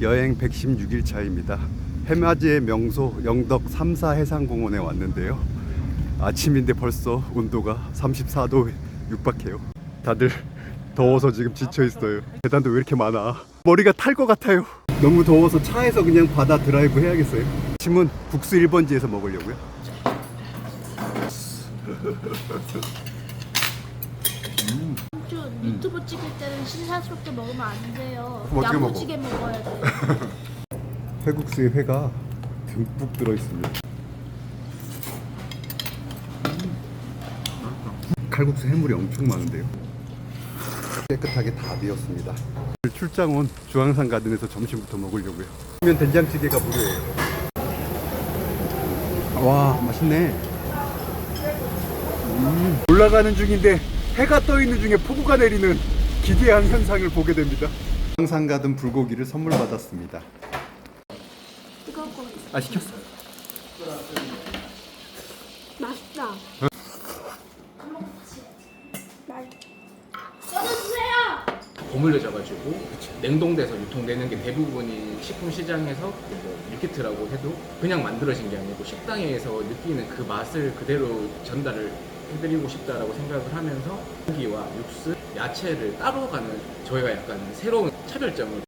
여행 116일 차입니다. 해맞이의 명소 영덕 3사 해상공원에 왔는데요. 아침인데 벌써 온도가 34도에 육박해요. 다들 더워서 지금 지쳐 있어요. 계단도 왜 이렇게 많아? 머리가 탈 것 같아요. 너무 더워서 차에서 그냥 바다 드라이브 해야겠어요. 아침은 국수 1번지에서 먹으려고요. 삼촌 유튜브 찍을 때는 신사스럽게 먹으면 안 돼요. 그럼 어떻게 먹어? 야무지게 먹어 야 돼. 회국수에 회가 듬뿍 들어 있습니다. 칼국수 해물이 엄청 많은데요. 깨끗하게 다 비었습니다. 출장 온 중앙산 가든에서 점심부터 먹으려고요. 면 된장찌개가 무료예요. 와 맛있네. 음, 올라가는 중인데 해가 떠 있는 중에 폭우가 내리는 기괴한 현상을 보게 됩니다. 중앙산 가든 불고기를 선물 받았습니다. 뜨거울 거아 시켰어? 맛있다. 써주세요. 버물려 져가지고 냉동돼서 유통되는 게 대부분이 식품 시장에서 뭐 밀키트라고 해도 그냥 만들어진 게 아니고 식당에서 느끼는 그 맛을 그대로 전달을 해드리고 싶다라고 생각을 하면서 고기와 육수, 야채를 따로 가는 저희가 약간 새로운 차별점을